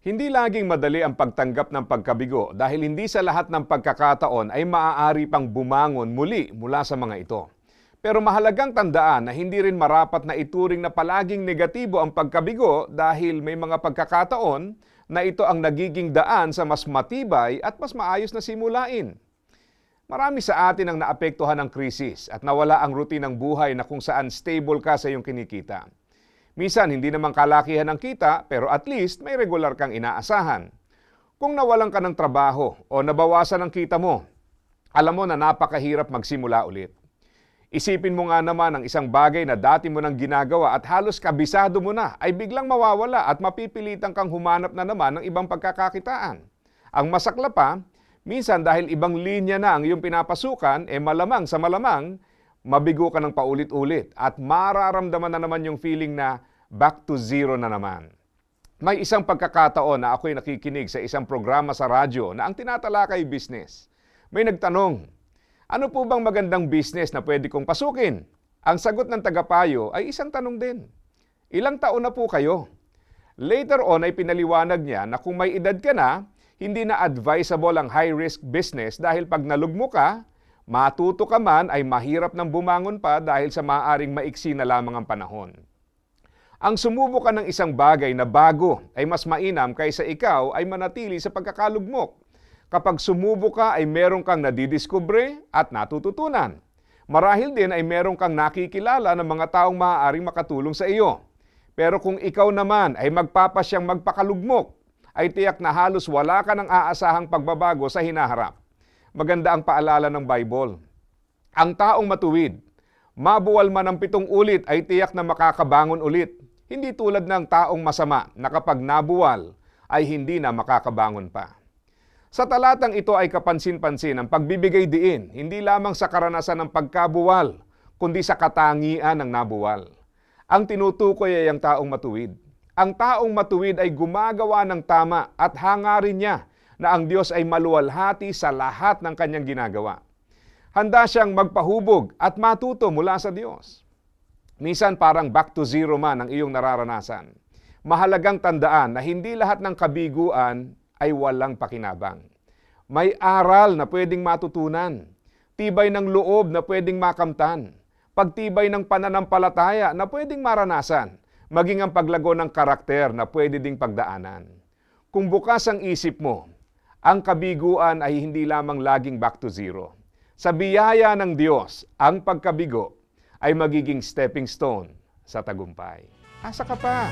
Hindi laging madali ang pagtanggap ng pagkabigo dahil hindi sa lahat ng pagkakataon ay maaari pang bumangon muli mula sa mga ito. Pero mahalagang tandaan na hindi rin marapat na ituring na palaging negatibo ang pagkabigo dahil may mga pagkakataon na ito ang nagiging daan sa mas matibay at mas maayos na simulain. Marami sa atin ang naapektuhan ng krisis at nawala ang routine ng buhay na kung saan stable ka sa iyong kinikita. Minsan, hindi naman kalakihan ng kita, pero at least may regular kang inaasahan. Kung nawalan ka ng trabaho o nabawasan ang kita mo, alam mo na napakahirap magsimula ulit. Isipin mo nga naman ang isang bagay na dati mo nang ginagawa at halos kabisado mo na ay biglang mawawala at mapipilitan kang humanap na naman ng ibang pagkakakitaan. Ang masakla pa, minsan dahil ibang linya na ang iyong pinapasukan, eh malamang sa malamang, mabigo ka ng paulit-ulit at mararamdaman na naman yung feeling na back to zero na naman. May isang pagkakataon na ako'y nakikinig sa isang programa sa radyo na ang tinatalakay business. May nagtanong, ano po bang magandang business na pwede kong pasukin? Ang sagot ng tagapayo ay isang tanong din. Ilang taon na po kayo? Later on ay pinaliwanag niya na kung may edad ka na, hindi na advisable ang high-risk business dahil pag nalugmo ka, matuto ka man ay mahirap nang bumangon pa dahil sa maaring maiksi na lamang ang panahon. Ang sumubo ka ng isang bagay na bago ay mas mainam kaysa ikaw ay manatili sa pagkakalugmok. Kapag sumubo ka ay meron kang nadidiskubre at natututunan. Marahil din ay meron kang nakikilala ng mga taong maaaring makatulong sa iyo. Pero kung ikaw naman ay magpapasyang magpakalugmok, ay tiyak na halos wala ka ng aasahang pagbabago sa hinaharap. Maganda ang paalala ng Bible. Ang taong matuwid, mabuwal man ng pitong ulit ay tiyak na makakabangon ulit. Hindi tulad ng taong masama na kapag nabuwal ay hindi na makakabangon pa. Sa talatang ito ay kapansin-pansin ang pagbibigay diin, hindi lamang sa karanasan ng pagkabuwal, kundi sa katangian ng nabuwal. Ang tinutukoy ay ang taong matuwid. Ang taong matuwid ay gumagawa ng tama at hangarin niya na ang Diyos ay maluwalhati sa lahat ng kanyang ginagawa. Handa siyang magpahubog at matuto mula sa Diyos. Minsan parang back to zero man ang iyong nararanasan. Mahalagang tandaan na hindi lahat ng kabiguan ay walang pakinabang. May aral na pwedeng matutunan, tibay ng loob na pwedeng makamtan, pagtibay ng pananampalataya na pwedeng maranasan, maging ang paglago ng karakter na pwede ding pagdaanan. Kung bukas ang isip mo, ang kabiguan ay hindi lamang laging back to zero. Sa biyaya ng Diyos, ang pagkabigo ay magiging stepping stone sa tagumpay. Asa ka pa?